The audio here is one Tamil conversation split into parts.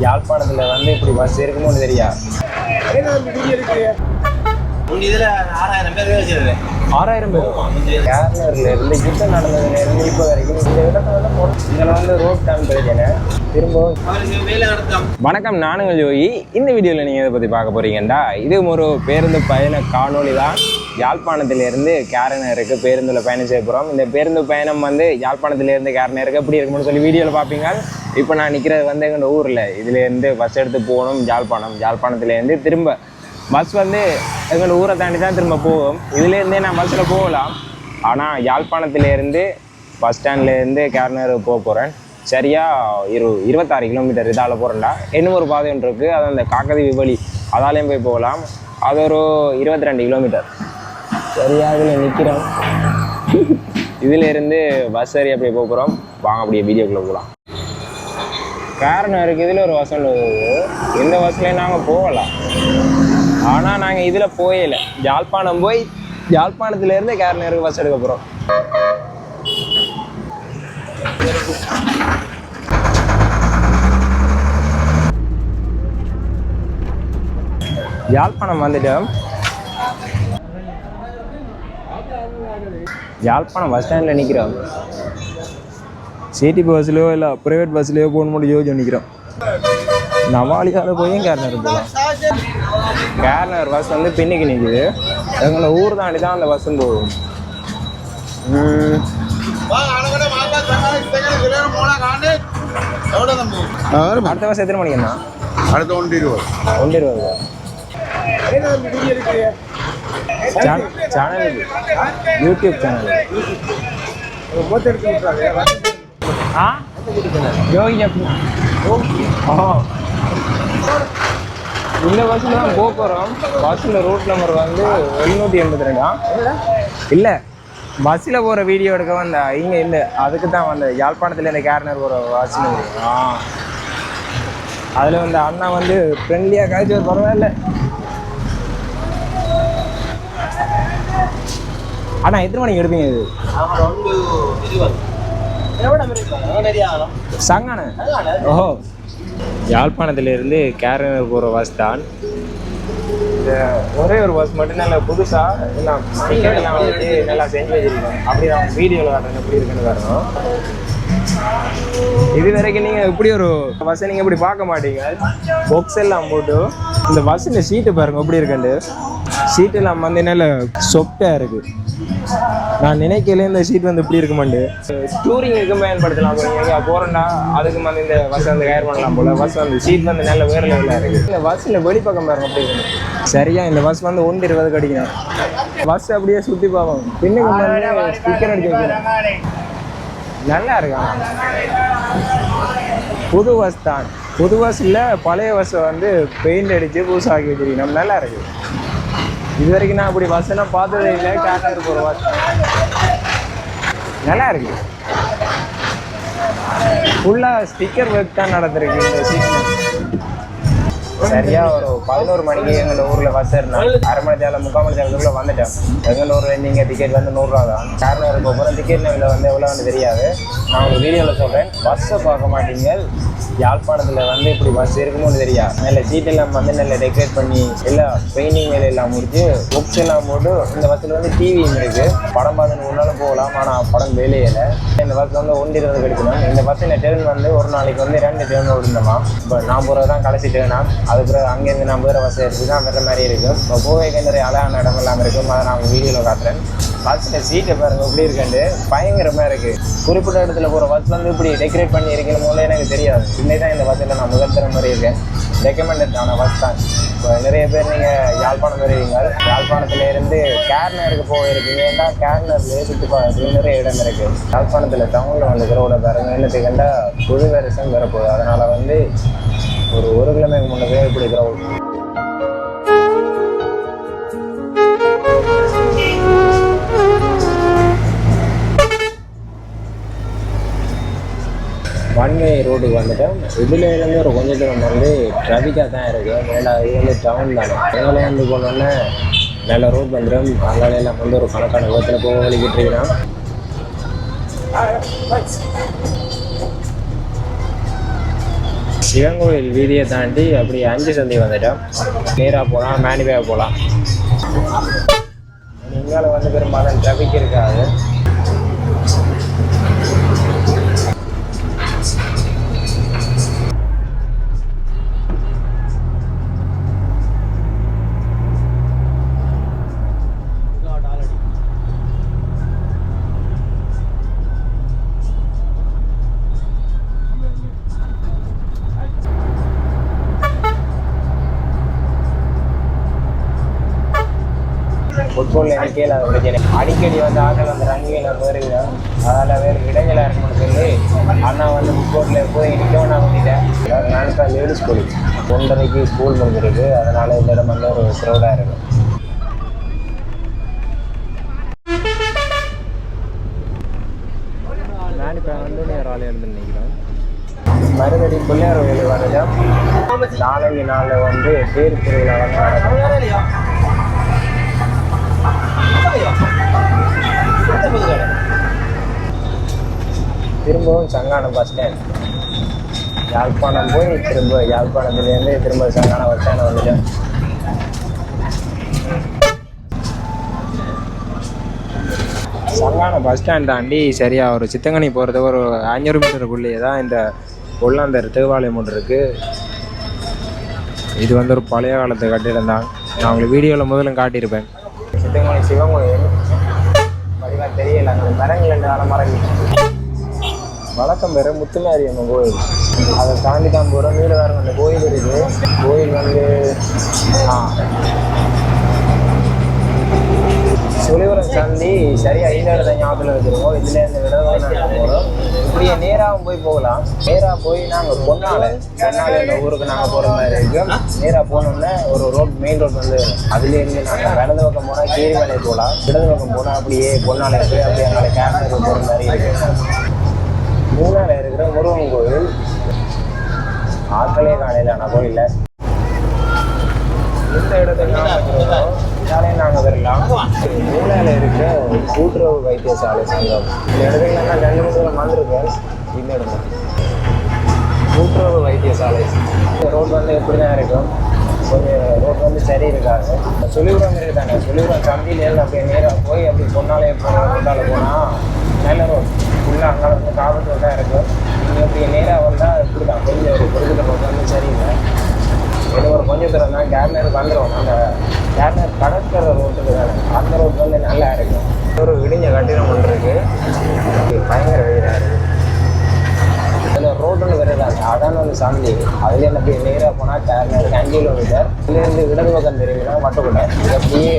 யாழ்ப்பாணத்தில் வந்து இப்படி பஸ் இருக்குமோன்னு தெரியா? இதுல ஆறாயிரம் பேர் வேலை செய்யறது ஆறாயிரம் பேர்? யுத்தம் நடந்ததுல இருந்து இப்போ வரைக்கும் இந்த இடத்துல வந்து இதில் வந்து ரோட் டைம் பிரச்சனை திரும்ப அவருக்கு வேலை நடத்தம் வணக்கம் நானுங்க ஜோயி இந்த வீடியோவில் நீங்கள் எதை பற்றி பார்க்க போறீங்கண்டா? இது ஒரு பேருந்து பயண காணொளி தான். யாழ்ப்பாணத்திலிருந்து கேரனருக்கு பேருந்தில் பயணம் செய்ய போகிறோம் இந்த பேருந்து பயணம் வந்து யாழ்ப்பாணத்திலிருந்து கேரனருக்கு எப்படி இருக்கும்னு சொல்லி வீடியோவில் பார்ப்பீங்க இப்போ நான் நிற்கிறது வந்து எங்கள் ஊரில். இதுலேருந்து பஸ் எடுத்து போகணும் யாழ்ப்பாணம். யாழ்ப்பாணத்துலேருந்து திரும்ப பஸ் வந்து எங்கள் ஊரை தாண்டி தான் திரும்ப போகும் இதுலேருந்தே நான் பஸ்ஸில் போகலாம். ஆனால் யாழ்ப்பாணத்துலேருந்து பஸ் ஸ்டாண்ட்லேருந்து கேர்னர் போக போகிறேன் சரியா இரு இருபத்தாறு கிலோமீட்டர் இதால் போகிறேன்டா இன்னும் ஒரு பாதை ஒன்று இருக்குது அது அந்த காக்கதி விபலி அதாலேயும் போய் போகலாம். அது ஒரு இருபத்தி ரெண்டு கிலோமீட்டர் சரியா இதில் நிற்கிறோம் இதிலேருந்து பஸ் ஏறி அப்படியே போக போகிறோம் வாங்க அப்படியே வீடியோக்குள்ளே போகலாம் காரணம் இதில் ஒரு வசல் வருது. இந்த பஸ்லேயே நாங்கள் போகலாம். ஆனால் நாங்கள் இதில் போயில யாழ்ப்பாணம் போய் யாழ்ப்பாணத்துலேருந்து கேரளருக்கு பஸ் எடுக்க போகிறோம் யாழ்ப்பாணம் வந்துட்டோம் யாழ்ப்பாணம் பஸ் ஸ்டாண்டில் நிற்கிறோம் சிடி பஸ்லையோ இல்லை ப்ரைவேட் பஸ்லையோ போகணும் யோசிச்சு நிற்கிறோம் நவாலியால் போயும் கேரளர் போகலாம். கேரளர் பஸ் வந்து பின்னுக்கு நிற்குது எங்களை ஊர் தாண்டி தான் அந்த பஸ்ஸும் போகும். அடுத்த பஸ் எத்தனை மணிக்குண்ணா அடுத்த ஒன்று இருபது. ஒன்று இருபது. சேனல் யூடியூப் சேனல் ஆ? யோகி அப்படின்னா? ஓ. இந்த பஸ்ஸில் தான் போக போகிறோம் பஸ்ஸில் ரூட் நம்பர் வந்து எழுநூற்றி எண்பத்தி ரெண்டா? இல்லை பஸ்ஸில் போகிற வீடியோ எடுக்க வந்த இங்கே இல்லை. அதுக்கு தான் வந்த யாழ்ப்பாணத்தில் இந்த கேரனர் போகிற பஸ்ஸில் அதில் வந்து அண்ணா வந்து ஃப்ரெண்ட்லியாக காய்ச்சி ஒரு பரவாயில்ல. அண்ணா எத்தனை மணிக்கு எடுப்பீங்க இது? சங்கான. ஓஹோ. யாழ்ப்பாணத்திலிருந்து கேரனர் போகிற பஸ் தான். இந்த ஒரே ஒரு பஸ் மட்டும் நல்ல புதுசாக எல்லாம் ஸ்டிக்கர் எல்லாம் நல்லா செஞ்சு வச்சிருக்கேன். அப்படி நான் வீடியோவில் காட்டுறேன் எப்படி இருக்குன்னு காரணம் இது வரைக்கும் நீங்கள் இப்படி ஒரு பஸ்ஸை நீங்கள் இப்படி பார்க்க மாட்டீங்க. பாக்ஸ் எல்லாம் போட்டு இந்த பஸ்ஸில் சீட்டு பாருங்கள் எப்படி இருக்குண்டு சீட் எல்லாம் வந்து சொப்டாக இருக்குது நான் நினைக்கல இந்த சீட் வந்து இப்படி இருக்குமாண்டு. டூரிங்குக்கு பயன்படுத்தலாம் போய் போகிறோம்னா அதுக்கு வந்து இந்த பஸ் வந்து கயர் பண்ணலாம் போல. பஸ் வந்து சீட் வந்து நல்ல வேற லெவலில் இருக்கு. இந்த பஸ்ஸில் வெளிப்பக்கம் பாருங்க அப்படி இருக்கு. சரியா இந்த பஸ் வந்து ஒன்று இருபது அடிக்கணும் பஸ் அப்படியே சுற்றி பார்ப்போம் பின்னுக்கு ஸ்டிக்கர் அடிக்க வைக்கணும் நல்லா இருக்கான் புது பஸ் தான். புது பஸ் இல்லை பழைய பஸ்ஸை வந்து பெயிண்ட் அடித்து புதுசாக்கி வச்சிருக்கணும் நல்லா இருக்குது இது வரைக்கும் நான் அப்படி பஸ்ஸெல்லாம் பார்த்ததே இல்லை. கேரளா போகிற வாட்ச் நல்லா இருக்கு. ஃபுல்லாக ஸ்டிக்கர் ஒர்க் தான் நடந்திருக்கு இந்த சீசன் சரியா ஒரு பதினோரு மணிக்கு எங்கள் ஊரில் பஸ் ஏறினோம் அரை மணி தேவை முக்கால் மணி தேவைக்குள்ளே வந்துட்டேன். எங்கள் ஊரில் நீங்கள் டிக்கெட் வந்து நூறுரூவா தான். காரணம் இருக்க போகிறோம் டிக்கெட் விலை வந்து எவ்வளோன்னு தெரியாது. நான் ஒரு வீடியோவில் சொல்கிறேன் பஸ்ஸை பார்க்க மாட்டீங்க. யாழ்ப்பாணத்தில் வந்து இப்படி பஸ் இருக்குமோன்னு தெரியா? நல்ல சீட் எல்லாம் வந்து நல்ல டெக்கரேட் பண்ணி எல்லாம் பெயிண்டிங் வேலை எல்லாம் முடிச்சு புக்ஸ் எல்லாம் போட்டு இந்த பஸ்ஸில் வந்து டிவியும் இருக்குது படம் பார்த்து ஒரு போகலாம் ஆனால் படம் வேலையில இந்த பஸ் வந்து ஒன்று இருபது கிடைக்கணும். இந்த பஸ்ஸில் டேர்ன் வந்து ஒரு நாளைக்கு வந்து ரெண்டு டேர்ன் ஓடுந்தோமா இப்போ நான் போகிறது தான் கடைசி டேர்னா அதுக்கப்புறம் அங்கேருந்து நான் வேறு வசதி எடுத்து தான் வர மாதிரி இருக்கும். இப்போ போவேக்கு நிறைய அழகான இடம் இல்லாமல் இருக்கும். அதை நான் வீடியோவில் காட்டுறேன். பஸ்ஸில் சீட்டை பாருங்க எப்படி இருக்குண்டு பயங்கரமாக இருக்குது குறிப்பிட்ட இடத்துல போகிற பஸ் வந்து இப்படி டெக்கரேட் பண்ணி இருக்கணுமோல எனக்கு தெரியாது. இன்னே தான் இந்த பஸ்ஸில் நான் முதல் தர மாதிரி இருக்கேன். ரெக்கமெண்டட் ஆன பஸ் தான். இப்போ நிறைய பேர் நீங்கள் யாழ்ப்பாணம் வருவீங்க யாழ்ப்பாணத்துலேருந்து கேர்னருக்கு போயிருக்கீங்க. ஏன்னா கேர்னர்லேயே சுற்றி பார்க்கறதுக்கு நிறைய இடம் இருக்குது யாழ்ப்பாணத்தில் டவுனில் வந்து ரோட பாருங்க. என்னத்துக்கு கண்டா புது வருஷம் வரப்போகுது. அதனால் வந்து ஒரு ஒரு கிலோமீட்டர் முன்னே இப்படி கிரவுண்ட் ஒன்வே ரோடுக்கு வந்துட்டோம் இதுல இருந்து ஒரு கொஞ்ச தூரம் வந்து ட்ராஃபிக்காக தான் இருக்குது ஏன்னா இது வந்து டவுன் தானே. எங்களை வந்து போனோன்னே நல்ல ரோட் வந்துடும் அங்கால எல்லாம் வந்து ஒரு கணக்கான விதத்தில் போக வலிக்கிட்டு இருக்கிறோம் சிவங்கோயில் வீதியை தாண்டி அப்படி அஞ்சு சந்தி வந்துட்டோம். நேராக போகலாம் மேனிவே போகலாம் எங்களால் வந்து பெரும்பாலும் ட்ராஃபிக் இருக்காது. இல்லாத பிரச்சனை அடிக்கடி வந்து ஆட்கள் வந்து ரங்கியில் போயிருக்கிறோம் அதில் வேறு இடைஞ்சலாக இருக்கும்னு சொல்லி அண்ணா வந்து ஃபுட்பாலில் போய் நிற்கவும் நான் பண்ணிட்டேன் நாளைக்கு லேடிஸ் ஸ்கூல் ஒன்றரைக்கு ஸ்கூல் முடிஞ்சிருக்கு. அதனால் இந்த இடம் வந்து ஒரு க்ரௌடாக இருக்கும். நான் இப்போ வந்து மருதடி பிள்ளையார் கோயில் வரதான் நாலஞ்சு நாளில் வந்து தேர் திருவிழா வந்து நடக்கும். திரும்பவும் சங்கானம் பஸ் ஸ்டாண்ட் யாழ்ப்பாணம் போய் திரும்ப யாழ்ப்பாணத்துலேருந்து திரும்ப சங்கானம் பஸ் ஸ்டாண்ட் வந்துட்டேன் சங்கானம் பஸ் ஸ்டாண்ட் தாண்டி சரியா ஒரு சித்தங்கனி போகிறதுக்கு ஒரு அஞ்சூறு மீட்டருக்குள்ளேயே தான் இந்த உள்ளாந்தர் தேவாலயம் ஒன்று இருக்குது இது வந்து ஒரு பழைய காலத்து கட்டிடம் தான் நான் உங்களுக்கு வீடியோவில் முதல்ல காட்டியிருப்பேன். சித்தங்கனி சிவன் கோயில். வடிவா அந்த மரங்கள் ரெண்டு நாள மரங்கள். வழக்கம் பெற முத்துமாரியம்மன் கோயில். அதை தாண்டி தான் போகிறோம் நீலவாரம் அந்த கோயில் இருக்குது. கோயில் வந்து ஆ. சுழிவரம் தாண்டி சரியா ஐந்து ஞாபகத்தில் வச்சுருக்கோம். இதுல இருந்து விடவே நாங்கள் போகிறோம் இப்படியே நேராகவும் போய் போகலாம். நேராக போய் நாங்கள் பொன்னால பொன்னாலை இந்த ஊருக்கு நாங்கள் போகிற மாதிரி இருக்கும் நேராக போனோம்னா ஒரு ரோட் மெயின் ரோட் வந்து அதுலேருந்து நாங்கள் வலது பக்கம் போனால் கீரிமலை போகலாம் இடது பக்கம் போனால் அப்படியே பொன்னால போய் அப்படியே அங்கே கேரளாவுக்கு போகிற மாதிரி இருக்கும் மூணால இருக்கிற முருகன் கோவில். ஆட்களே காலையில் ஆனால் கோயிலில் இந்த இடத்துல இதாலே நாங்கள் வரலாம் மூலையில் இருக்க கூட்டுறவு வைத்தியசாலை சங்கம் இந்த இடத்துல நான் ரெண்டு மூணு தூரம் வந்திருக்கேன். இந்த இடம் கூட்டுறவு வைத்தியசாலை. இந்த ரோட் வந்து எப்படி தான் இருக்கும்? கொஞ்சம் ரோட் வந்து சரி இருக்காது. சொல்லிவிடுவாங்க இருக்காங்க. சொல்லிவிடுவாங்க சந்தியிலேருந்து அப்படியே நேராக போய் அப்படி பொன்னாலே கொண்டால போனால் நல்ல ரோட் ஃபுல்லாக அங்கே வந்து காவல்துறை தான் இருக்கும் நீங்கள் அப்படியே நேராக வந்தால் இப்படி தான் கொஞ்சம் ஒரு குறிப்பிட்ட ரோட் வந்து சரியில்லை. இது ஒரு கொஞ்சம் தூரம் தான் கேர்னர் வந்துடும் அந்த கேர்னர் கடற்கரை ரோட்டுக்கு தானே. அந்த ரோட் வந்து நல்லா இருக்கும். ஒரு இடிஞ்ச கட்டிடம் ஒன்று இருக்குது பயங்கர வெயிலாக இருக்குது அதில் ரோடுன்னு வருதாங்க அதான் ஒரு சாந்தி அதில் என்ன போய் நேராக போனால் கேர்னர் அஞ்சு கிலோமீட்டர் இதுலேருந்து இடது பக்கம் தெரியுதுன்னா மட்டுக்கூட இது அப்படியே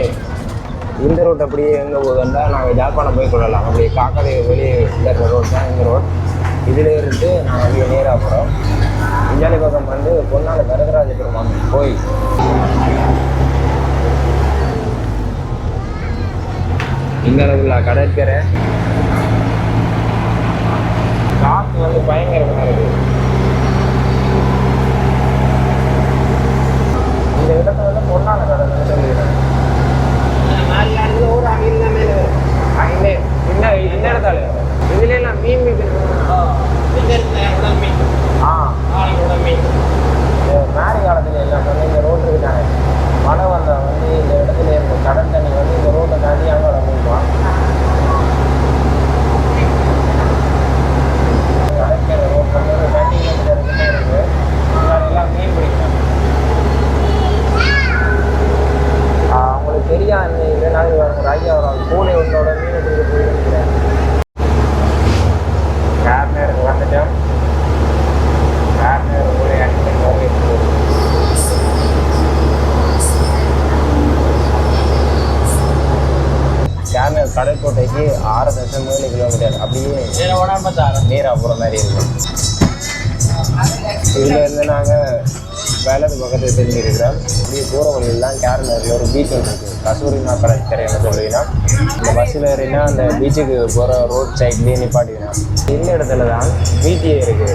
இந்த ரோட் அப்படியே எங்கே போகுதுன்னா நாங்கள் ஜாழ்ப்பாணம் போய் கொள்ளலாம். அப்படியே காக்கடை வெளியே இருக்கிற ரோட் தான் இந்த ரோட் இதில் இருந்து நாங்கள் அப்படியே நேராக போகிறோம் இஞ்சாலி பக்கம் வந்து பொன்னால வரதராஜ பெருமான் போய் இந்த அளவுல கடற்கரை காற்று வந்து பயங்கரமாக இருக்கு. இந்த இடத்துல வந்து பொன்னால கடற்கரை சொல்லிடுறேன் அங்கே இந்த இந்த இடத்துல. இதுல எல்லாம் மீன் மீன் ஆ. இந்த மேரி காலத்துல எல்லாம் வந்து இந்த ரோடு இருக்காங்க மழை வந்தா வந்து இந்த இடத்துல இருந்த கடல் தண்ணி வந்து இந்த ரோட்டை தாண்டி அங்கே வந்துருவான் மீன் தெரியாது இந்த நாள் ஒரு ஐயா ஒரு உன்னோட மீன் பிடிக்க போயிருக்கிறேன் கார்னர் வந்துட்டோம் கார்னர் ஒரு இடத்துல போயிட்டு கார்னர் கடற்கோட்டைக்கு ஆறு தசம் ஏழு கிலோமீட்டர். அப்படியே நேராக போகிற மாதிரி இருக்கும் இதில் இருந்து நாங்கள் வேலது பக்கத்தில் தெரிஞ்சிருக்கிறோம். இப்படியே போகிற வழியிலாம் கேரளரில் ஒரு பீச் ஒன்று இருக்குது கசூரினா கடற்கரைன்னு சொல்லுவீங்கன்னா இந்த பஸ்ஸில் ஏறினா அந்த பீச்சுக்கு போகிற ரோட் சைட்லேயே நிப்பாட்டினா இந்த இடத்துல தான் பிடிஏ இருக்குது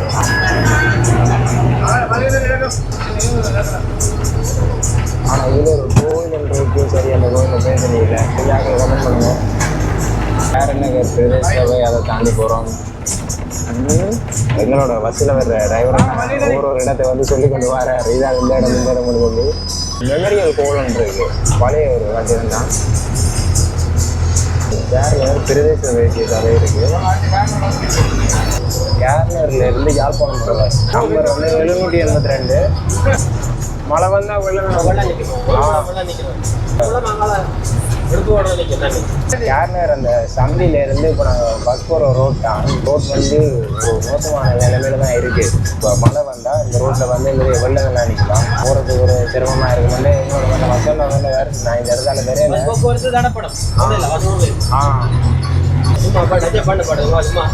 ஆனால் இதில் ஒரு கோவில் ஒன்று இருக்கு. சரி அந்த கோவில் பேர் தெரியல சரியாக கமெண்ட் பண்ணுவோம் வேற என்ன கருத்து சபை அதை தாண்டி போகிறோம் எங்களோட பஸ்ஸில் வர்ற டிரைவர் ஒரு ஒரு இடத்தை வந்து சொல்லி கொண்டு வர. இதாக இந்த இடம் இந்த இடம் சொல்லி. மெமரியல் கோலன் இருக்கு. பழைய ஒரு கட்டிடம் தான் கேரளர் பிரதேச வைத்தியசாலை இருக்கு. கேரளர்ல இருந்து யாழ்ப்பாணம் நம்பர் வந்து எழுநூற்றி எண்பத்தி ரெண்டு. மழை வந்தா வெள்ளம் வெள்ளம் வெள்ளம் வெள்ளம் நிற்கும். தண்ணி. கேரளர் அந்த சந்தில இருந்து இப்போ நாங்கள் பஸ் போகிற ரோட் தான். ரோட் வந்து ஒரு மோசமான நிலைமையில தான் இருக்கு. இப்போ மழை வந்தால் இந்த ரோட்டில் வந்து நிறைய வெள்ளங்கள்லாம் நிற்கலாம் போகிறதுக்கு ஒரு சிரமமாக இருக்கும்போது எங்களோட வந்து வசந்த வந்து வேறு நான் இந்த இடத்துல தெரியல போக்குவரத்து ஆ. சும்மா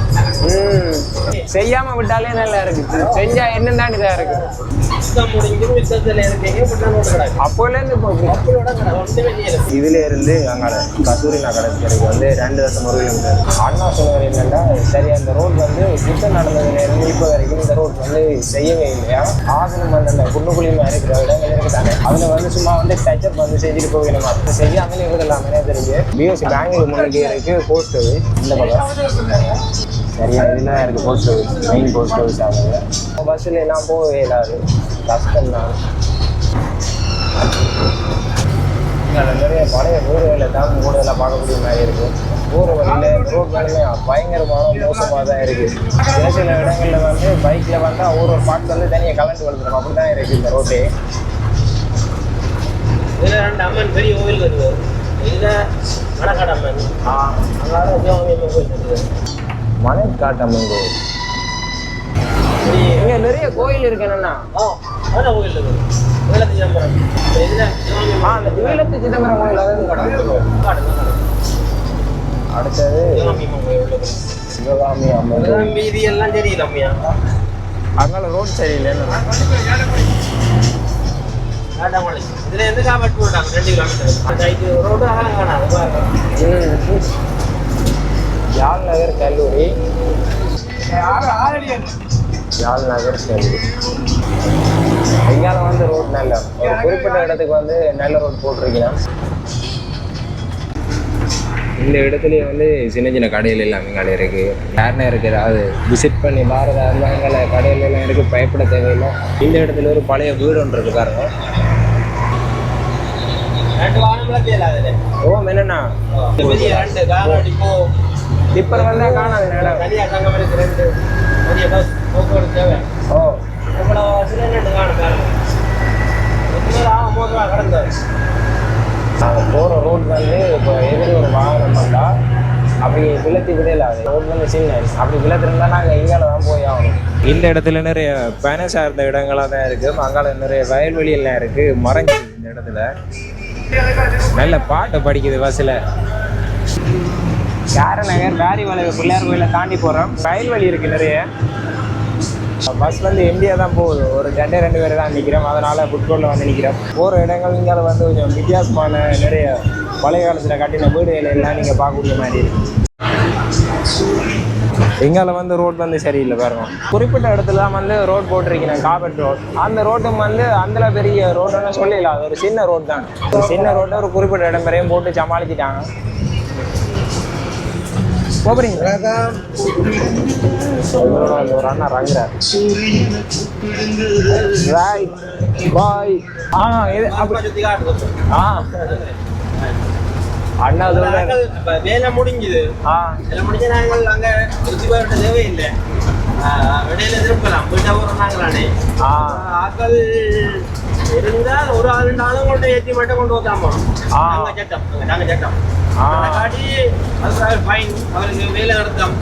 செய்யாம விட்டாலே நல்லா இருக்கு செஞ்சா என்னதான் இதா இருக்கு அப்போல இருந்து இப்போ இப்படி. அப்பளோட கிடக்கு ஒன்றுமே இதுல இருந்து அங்கால கஸ்தூரி நகரத்துக்கு வந்து ரெண்டு வருஷம் ஒரு கிலோமீட்டர் அண்ணா சொன்னவர் என்னன்னா சரி அந்த ரோடு வந்து யுத்தம் நடந்ததுல இருந்து இப்போ வரைக்கும் இந்த ரோடு வந்து செய்யவே இல்லையா? ஆசனம் வந்து அந்த குண்டுக்குழியுமா இருக்கிற இடங்கள் இருக்குதானே? அதுல வந்து சும்மா வந்து டச்சப் வந்து செஞ்சுட்டு போகணுமா அது செய்யாமல் இருக்கலாமே தெரிஞ்சு பிஎஸ்சி பெங்களூர் முன்னாடி இருக்கு போஸ்ட் இந்த பக்கம் சரியா இதுதான் இருக்கு post office main post office ஆகுது பஸ்ஸில் எல்லாம் போகவே இல்லாது கஷ்டம் தான். இங்கே நிறைய பழைய வீடுகளை தான் கூடுதலாக பார்க்கக்கூடிய மாதிரி இருக்கு. ஊர் வழியில் ரோட் வேலைமே பயங்கரமான மோசமாக தான் இருக்கு. சில சில இடங்களில் வந்து பைக்கில் வந்தால் ஒரு ஒரு பாட்டு வந்து தனியாக கலந்து வளர்த்துரும் அப்படி தான் இருக்கு இந்த ரோட்டே இதில் ரெண்டு அம்மன் பெரிய கோவில் இருக்குது இதில் மணக்காடு அம்மன் கோயில் இருக்குது கோயில் இங்கே நிறைய கோயில் இருக்கு என்னன்னா கோயில் இருக்குது ஆ. அந்த ஈழத்து சிதம்பரம் கோயில் அதாவது அடுத்தது சிவகாமி அம்மன் மீதி எல்லாம் தெரியல அம்மையா அதனால ரோட் சரியில்லை என்னன்னா இதில் எந்த காப்பாற்றி போட்டாங்க ரெண்டு கிலோமீட்டர் அந்த இது ரோடு அழகாக காணாது பாருங்க யாழ் நகர் கல்லூரி. யாழ் நகர் கல்லூரி. எங்கால வந்து ரோட் நல்ல ஒரு குறிப்பிட்ட இடத்துக்கு வந்து நல்ல ரோட் போட்டிருக்கீங்கன்னா இந்த இடத்துலயே வந்து சின்ன சின்ன கடைகள் எல்லாம் இங்கால இருக்கு. யாருன்னா இருக்கு ஏதாவது விசிட் பண்ணி பாரத அங்கே கடைகள் எல்லாம் இருக்கு பயப்பட தேவையில்லை. இந்த இடத்துல ஒரு பழைய வீடு ஒன்று இருக்கு பாருங்க. ரெண்டு வாகனம் இல்லை. அதில் ஓ என்னண்ணா? பெரிய ரெண்டு கார் இப்போ. டிப்பர் வந்தா காணாது இடம். தனியாக தங்க இருக்கு ரெண்டு. பெரிய பஸ் போக்குவரத்து தேவை. ஓ. காணும் கிடந்தாரு நாங்கள் போகிற ரோட் வந்து இப்போ எதிரி ஒரு வாகனம் வந்தால் அப்படி விளத்தி விடலாது. ரோட் வந்து சின்ன. அப்படி விளத்திருந்தா நாங்கள் இங்கால தான் போய் ஆகணும். இந்த இடத்துல நிறைய பயண சார்ந்த இடங்களாக தான் இருக்குது அங்கால நிறைய வயல்வெளி எல்லாம் இருக்குது மறைஞ்சி இந்த இடத்துல. நல்ல பாட்டு படிக்குது பஸ்ஸில் யார நகர் வேரி வளைவு பிள்ளையார் கோயிலை தாண்டி போகிறோம் வயல்வெளி இருக்குது நிறைய. பஸ் வந்து இந்தியா தான் போகுது. ஒரு ரெண்டே ரெண்டு பேர் தான் நிற்கிறோம் அதனால் ஃபுட்கோர்ட்டில் வந்து நிற்கிறோம் போகிற இடங்கள் இங்கே வந்து கொஞ்சம் வித்தியாசமான நிறைய பழைய காலத்தில் கட்டின வீடுகள் எல்லாம் நீங்கள் பார்க்கக்கூடிய மாதிரி இருக்குது எங்கால வந்து ரோட் வந்து சரியில்லை பாருங்க. குறிப்பிட்ட இடத்துல தான் வந்து ரோட் போட்டிருக்கீங்க காபட் ரோட். அந்த ரோட்டும் வந்து அந்த பெரிய ரோடுன்னு சொல்லல அது ஒரு சின்ன ரோடு தான். ஒரு சின்ன ரோட்டை ஒரு குறிப்பிட்ட இடம் வரையும் போட்டு சமாளிச்சிட்டாங்க. போகிறீங்களா ஒரு அண்ணா ரங்குறார் ரைட் பாய் ஆ இது அப்படி ஆ. அண்ணா சொல்றாரு நாங்கள் இப்ப வேலை முடிஞ்சுது. வேலை முடிஞ்சு நாங்கள் அங்கே போயிட்ட தேவையில்லை. இடையில திருப்பலாம். நாங்களானே. ஆ. ஆக்கள் இருந்தால் ஒரு ஆள் ரெண்டு ஆளும் கொண்டு ஏற்றி மட்டும் கொண்டு வந்தாமோ ஆ. நாங்க சட்டம். நாங்கள் சட்டம். காட்டி அதுக்காக ஃபைன் அவருக்கு வேலை நடத்தம்.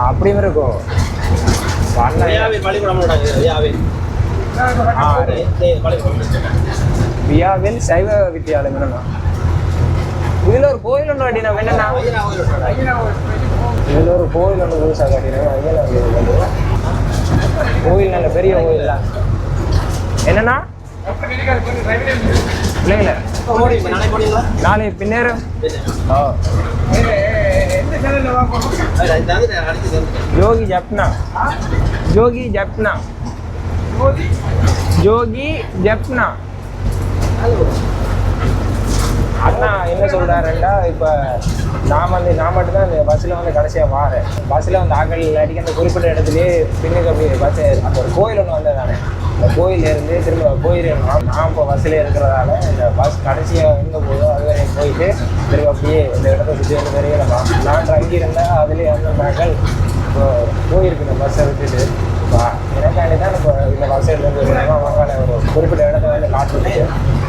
அப்படியும் இருக்கும். பள்ளிக்கூடம் வியாவில் சைவ வித்தியாலயம் என்னன்னா இதுல ஒரு கோயில் ஒன்று கட்டினோம் என்னன்னா இதுல ஒரு கோயில் ஒன்று புதுசாக கட்டினோம் கோயில் நல்ல பெரிய கோயில் தான். என்னன்னா பிள்ளைங்கள. நாளை போனீங்களா ஜோகி ஜப்னா. ஜோகி ஜப்னா. ஜோகி ஜப்னா. அண்ணா என்ன சொல்றாருன்னா இப்போ நான் வந்து நான் மட்டும்தான் இந்த பஸ்ஸில் வந்து கடைசியாக வாரேன். பஸ்ஸில் வந்து ஆக்கள் அடிக்க அந்த குறிப்பிட்ட இடத்துலயே பின்னுக்கு அப்படி பஸ் அந்த ஒரு கோயில் ஒன்று வந்தது தானே இந்த கோயில்ல இருந்து திரும்ப போயிடணும் நான் இப்போ பஸ்ஸில் இருக்கிறதால இந்த பஸ் கடைசியாக எங்கே போதோ அது வரையும் போயிட்டு திரும்ப அப்படியே இந்த இடத்த சுற்றி வந்து வரையலாம் நான் தங்கியிருந்தேன் அதுலேயே வந்து நாங்கள் இப்போ போயிருக்கு இந்த பஸ்ஸை விட்டுட்டு. எனக்காண்டி தான் இப்போ இந்த எடுத்து அவங்க ஒரு குறிப்பிட்ட இடத்த வந்து காட்டுறது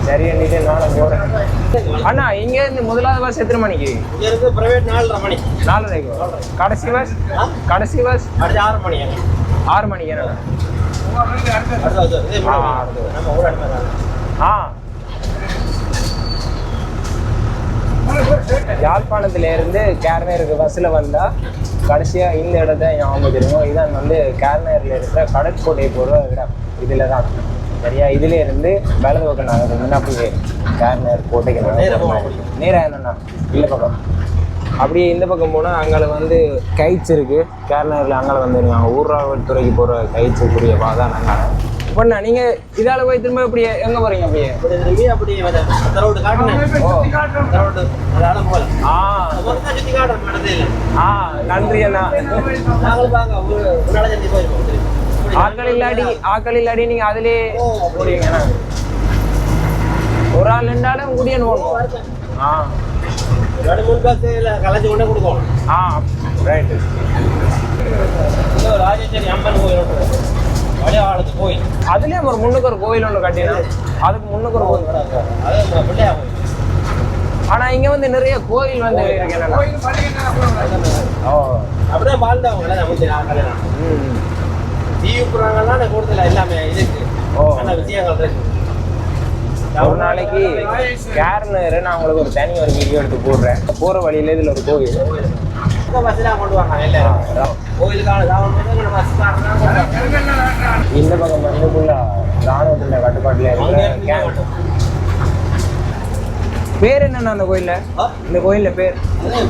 சரி எண்ணிட்டு நானும் போகிறேன் அண்ணா இங்கேருந்து முதலாவது பஸ் எத்தனை மணிக்கு? இங்க இருந்து பிரைவேட் நாலரை மணி. நாலரைக்கு? கடைசி பஸ் கடைசி பஸ் அடுத்து ஆறு மணி ஆறு மணிக்கு ஆ, மூணு அடுத்து. நம்ம ஊர் அடுத்த நாள். ஆ. யாழ்ப்பாணத்துல இருந்து கேர்னருக்கு பஸ்ஸில் வந்தால் கடைசியாக இந்த இடத்த ஞாபகம் தெரியும்? இதான் வந்து கேர்னரில் இருக்கிற கடற்கோட்டை போகிற இடம் இதில் தான் சரியா? இதுல இருந்து வலது பக்கம் நாங்கள் முன்னா போய் கேர்னர் கோட்டைக்கு நேராக என்னண்ணா இல்லை பக்கம். அப்படியே இந்த பக்கம் போனால் அங்கே வந்து கைட்ஸ் இருக்குது கேர்னரில் அங்கே வந்துருக்காங்க ஊர்ராவல் துறைக்கு போகிற கைட்ஸுக்குரிய பாதான் நாங்கள் பண்ணா நீங்கள் இதால் போய் திரும்ப இப்படி எங்கே போகிறீங்க அப்படியே? அப்படி திரும்பி அப்படி வர. அந்த ரோடு காட்டுனேன். ஆ. சுத்தி இல்ல. ஆ நன்றி அண்ணா. நாங்களும் பாங்க, ஒரு- சந்தி போயிருக்கோம் ஆக்கள் இல்லாடி ஆக்கள் இல்லாடி நீங்கள் அதிலே ஓ, போடுவீங்க அண்ணா. ஒரு ஆள் ரெண்டாலும் குடியன் போகணும் ஆ. ரெண்டு மூணு பஸ்ஸுல கலைச்சு கொண்டே கொடுக்கணும். ஆ ரைட்டு ராஜேஸ்வரி அம்மன் கோயில் வடிவாளத்து கோயில். அதுலேயும் ஒரு முன்னுக்கு ஒரு கோயில் ஒன்று கட்டினா அதுக்கு முன்னுக்கு ஒரு கோயில். ஆனால் இங்கே வந்து நிறைய கோயில் வந்து இருக்கு என்னன்னா. ஓ. அப்படிதான் வாழ்ந்தவங்க எல்லாம் முந்தைய நாட்கள் ம். டிவி புறாங்கலாம் கூடுதல எல்லாமே இருக்கு. விஷயங்கள் இருக்கு. ஒரு நாளைக்கு கேர்னர் நான் உங்களுக்கு ஒரு தனி ஒரு வீடியோ எடுத்து போடுறேன். போகிற வழியில இதில் ஒரு கோயில் இந்த பஸ் தான் கொண்டு வராங்க எல்லாரும். கோயிலுக்கான இந்த பக்கம் ஃபுல்லா ராணுவத்தின் கட்டுப்பாட்டில் இருக்கிற கேம்ப் பேர் என்னண்ணா அந்த கோயில்ல? இந்த கோயில்ல பேர்?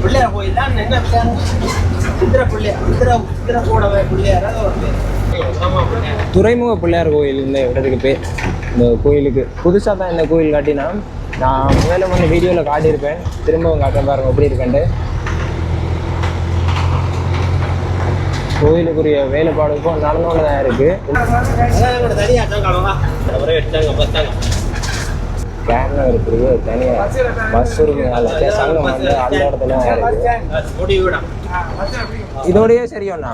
பிள்ளையார் கோயில்? தான் என்ன சித்திர பிள்ளையார் சித்திர சித்திர கூட பிள்ளையார் அது ஒரு பேர். ஆமா பிள்ளையார் துறைமுக பிள்ளையார் கோயில் இந்த இடத்துக்கு பேர். இந்த கோயிலுக்கு. புதுசாக தான் இந்த கோயில் காட்டினா நான் முதல்ல வந்து வீடியோவில் காட்டியிருப்பேன். திரும்பவும் காட்டுறேன் பாருங்க எப்படி இருக்கேன்ட்டு. கோயிலுக்குரிய வேலைப்பாடுக்கும் நடந்து நடந்தோன்னு தான் இருக்குது அதான் எங்களோட தனியாக பஸ் இருக்குது தனியாக சங்கம் வந்து அந்த இடத்துல இருக்குது முடிவு விடம் சரியோண்ணா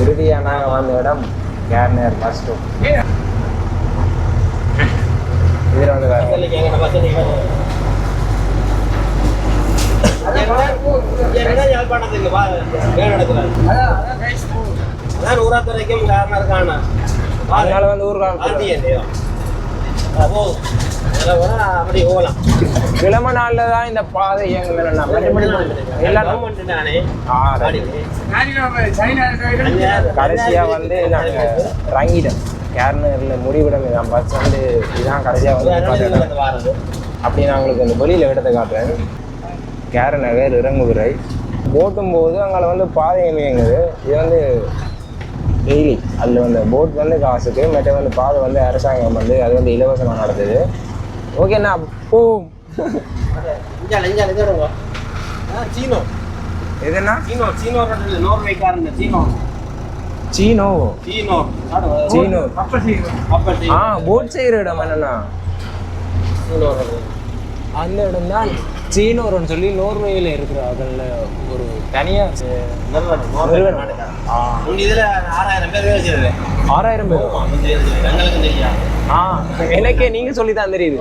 இறுதியாக நாங்கள் வந்த இடம் கேர்னர் பஸ் ஸ்டாப் இதில் வந்து வேறு பஸ்ஸில் யாழ்ப்பாணத்துக்கு அதான் ஊராத்துறைக்கும் காரணம் அதனால வந்து ஊருக்கு அப்போ அப்படி போகலாம் கிழமை தான் இந்த பாதை இயங்குதுண்ணா எல்லாரும் கவர்மெண்ட் வந்து நாங்கள் இறங்கிட்டோம் கேர்னரில் முடிவிடம் இதான். பஸ் வந்து இதான் கடைசியாக வந்து அப்படி நான் உங்களுக்கு அந்த வெளியில் இடத்தை காட்டுறேன். கேர நகர் இறங்குதுறை போட்டும் போது அங்கே வந்து பாதை இயங்குது இது வந்து டெய்லி அதில் வந்து போட் வந்து காசுக்கு மற்ற வந்து பாதை வந்து அரசாங்கம் வந்து அது வந்து இலவசமாக நடத்துது. ஓகேண்ணா போவோம். சீனோ. எதுண்ணா சீனோ சீனோ நோர்வேக்காரன் சீனோ. சீனோ. சீனோ. சீனோ. ஆ போட் செய்கிற இடம் என்னண்ணா? அந்த இடம் தான் சீனோர்னு சொல்லி நோர்வேயில் இருக்கிற அதில் ஒரு தனியாக நிறுவனம். இதுல ஆறாயிரம் பேர் வேலை செய்யுது ஆறாயிரம் பேர்? எங்களுக்கு ஆ எனக்கே நீங்க சொல்லி தான் தெரியுது.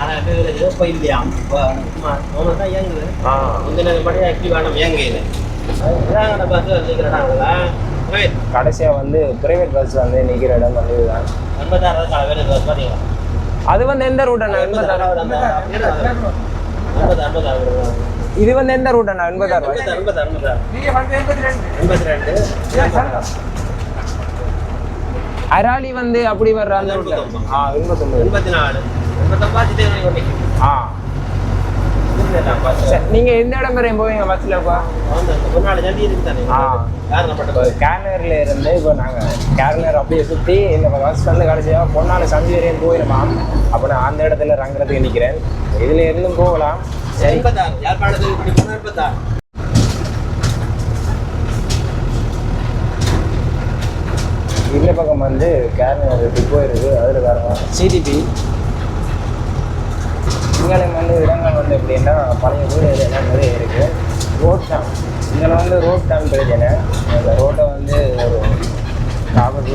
ஆறாயிரம் பேர் வேலை செய்யுது போய் இல்லையா? அவங்க தான் இயங்குது. முந்தின படி இயங்குது. இதான் பஸ் வச்சுக்கிறாங்களா கடைசியா வந்து பிரைவேட் பஸ் வந்து நிக்கிற இடம் வந்து இதுதான். எண்பத்தாறு அது வந்து எந்த ரூட் இது வந்து எந்த ரூட் அண்ணா? எண்பத்தாறு எண்பது எண்பது எண்பத்தி ரெண்டு. அராலி வந்து அப்படி வர்ற அந்த ரூட்ல ஆ எண்பத்தொம்பது. எண்பத்தி நாலு. எண்பத்தொம்பது ஆ. நீங்க எந்த இடம் வரையும் போவீங்க? பஸ்ல இப்போ வந்து அந்த ஒரு நாலு ஜல்லி இருக்குதானே ஆ. காரணப்பட்ட இப்போ கேர்னர்ல இருந்து இப்போ நாங்கள் கேர்னர் அப்படியே சுற்றி இந்த பஸ் வந்து கடைசியாக பொன்னால சந்தி வரையும் போயிடுமா அப்போ நான் அந்த இடத்துல இறங்குறதுக்கு நிற்கிறேன் இதுல இருந்தும் போகலாம். இந்த பக்கம் வந்து கேர்னர் டிப்போ இருக்குது அதில் வேறு சிடிபி இங்கே வந்து இடங்கள் வந்து எப்படின்னா பழைய வீடு எல்லாம் நிறைய இருக்குது ரோட் டேம் இதில் வந்து ரோட் டேம் பிரச்சனை அந்த ரோட்டை வந்து ஒரு காவல்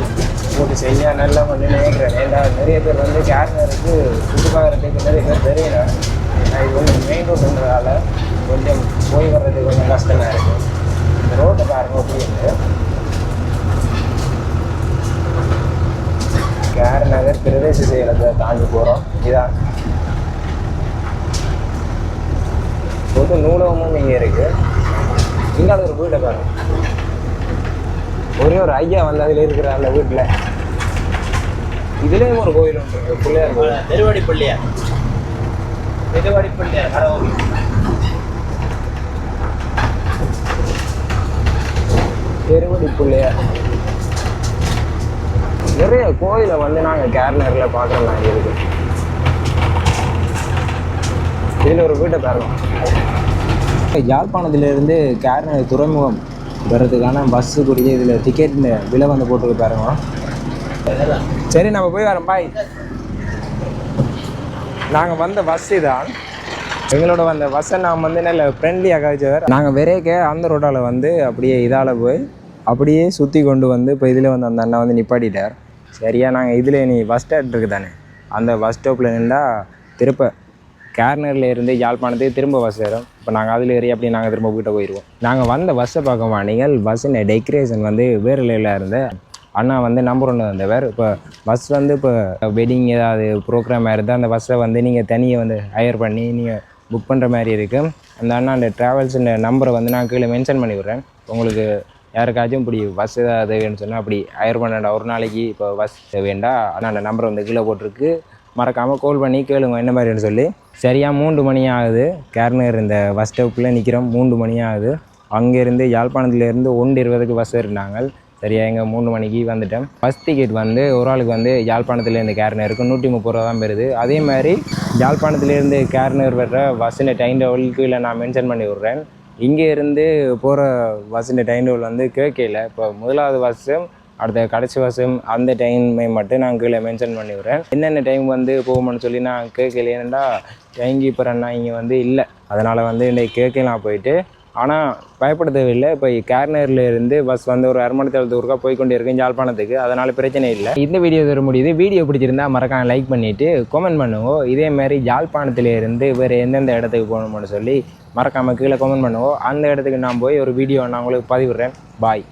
போட்டு செய்ய நல்லா வந்து நினைக்கிறேன். ஏன்னா நிறைய பேர் வந்து கேர்னருக்கு சுற்றி பார்க்குறதுக்கு நிறைய பேர் தெரியல. நான் இது வந்து மெயின் ரோடுன்றதால கொஞ்சம் போய் வர்றதுக்கு கொஞ்சம் கஷ்டமாக இருக்குது இந்த ரோட்டை பாருங்க அப்படின்னு கேர் நகர் பிரதேச செயலத்தை தாண்டி போகிறோம் இதான். பொது நூலகமும் இங்கே இருக்கு. இங்கே ஒரு வீட்டை பாருங்க. ஒரே ஒரு ஐயா வந்து அதில் இருக்கிற அந்த வீட்டில். இதுலேயும் ஒரு கோயில் ஒன்று இருக்கு. பிள்ளையார் கோயில். நெருவாடி பிள்ளையார். நெருவாடி பிள்ளையார் கடவுள். பெருவடி பிள்ளையார். நிறைய கோயிலை வந்து நாங்கள் கேர்னரில் பார்க்குற மாதிரி இருக்கு. இதில் ஒரு வீட்டை பாருங்க. யாழ்ப்பாணத்திலிருந்து கேர்னர் துறைமுகம் வர்றதுக்கான பஸ்ஸுக்குரிய இதில் டிக்கெட் விலை வந்து போட்டுருக்கு பாருங்க. சரி நம்ம போய் வரோம். பாய் நாங்கள் வந்த பஸ் இதான். எங்களோட வந்த பஸ்ஸை நான் வந்து நல்ல ஃப்ரெண்ட்லியாக கழிச்சவர் நாங்கள் விரைக்க அந்த ரோட்டால் வந்து அப்படியே இதால் போய் அப்படியே சுற்றி கொண்டு வந்து இப்போ இதில் வந்து அந்த அண்ணா வந்து நிப்பாட்டிட்டார். சரியா நாங்கள் இதில் நீ பஸ் ஸ்டாண்ட் இருக்குது தானே. அந்த பஸ் ஸ்டாப்பில் நின்றால் திருப்ப கேர்னரில் இருந்து யாழ்ப்பாணத்துக்கு திரும்ப பஸ் ஏறும். இப்போ நாங்கள் அதில் ஏறி அப்படி நாங்கள் திரும்ப வீட்டை போயிடுவோம் நாங்கள் வந்த பஸ்ஸை பார்க்க மாட்டீங்கள் பஸ்ஸின் டெக்கரேஷன் வந்து வேறு லெவலில் இருந்த. அண்ணா வந்து நம்பர் ஒன்று வந்தவர் இப்போ பஸ் வந்து இப்போ வெட்டிங் ஏதாவது ப்ரோக்ராம் இருந்தால் அந்த பஸ்ஸை வந்து நீங்கள் தனியாக வந்து ஹையர் பண்ணி நீங்கள் புக் பண்ணுற மாதிரி இருக்குது அந்த அண்ணா அந்த ட்ராவல்ஸுன்ற நம்பரை வந்து நான் கீழே மென்ஷன் பண்ணி விட்றேன். உங்களுக்கு யாருக்காச்சும் இப்படி பஸ் ஏதாவது வேணும்னு சொன்னால் அப்படி ஹையர் பண்ண ஒரு நாளைக்கு இப்போ பஸ் வேண்டாம் ஆனால் அந்த நம்பரை வந்து கீழே போட்டிருக்கு. மறக்காமல் கால் பண்ணி கேளுங்க என்ன மாதிரின்னு சொல்லி. சரியாக மூன்று மணி ஆகுது. கேர்னர் இந்த பஸ் ஸ்டாப்பில் நிற்கிறோம் மூன்று மணி ஆகுது. அங்கேருந்து யாழ்ப்பாணத்துலேருந்து ஒன்று இருபதுக்கு பஸ் இருந்தாங்க சரியா எங்கள் மூணு மணிக்கு வந்துட்டேன் பஸ் டிக்கெட் வந்து ஒரு ஆளுக்கு வந்து யாழ்ப்பாணத்துலேருந்து கேர்னருக்கு நூற்றி முப்பது ரூபா தான் பெறுது. அதே மாதிரி யாழ்ப்பாணத்துலேருந்து கேர்னர் வர்ற பஸ்ஸின் டைம் டேபிளுக்கு இல்லை நான் மென்ஷன் பண்ணி விட்றேன். இங்கே இருந்து போகிற பஸ்ஸின் டைம் டேபிள் வந்து கேட்கல இப்போ முதலாவது பஸ்ஸும் அடுத்த கடைசி வருஷம் அந்த டைமை மட்டும் நான் கீழே மென்ஷன் பண்ணிவிடுறேன். என்னென்ன டைம் வந்து போகும்னு சொல்லி நான் கேட்கல. ஏன்னா டைம் கீப்பர் அண்ணா இங்கே வந்து இல்லை. அதனால் வந்து இன்றைக்கி கேட்கலாம் போயிட்டு. ஆனால் பயப்பட தேவையில்லை இப்போ கேர்னரில் இருந்து பஸ் வந்து ஒரு அரை மணி நேரத்தில் போய் கொண்டு இருக்கேன் ஜாழ்ப்பாணத்துக்கு அதனால் பிரச்சனை இல்லை. இந்த வீடியோ தர முடியுது. வீடியோ பிடிச்சிருந்தா மறக்காம லைக் பண்ணிவிட்டு கமெண்ட் பண்ணுவோம் இதே மாதிரி வேறு எந்தெந்த இடத்துக்கு போகணும்னு சொல்லி மறக்காமல் கீழே கமெண்ட் பண்ணுவோம் அந்த இடத்துக்கு நான் போய் ஒரு வீடியோ நான் உங்களுக்கு பதிவிடுறேன். பாய்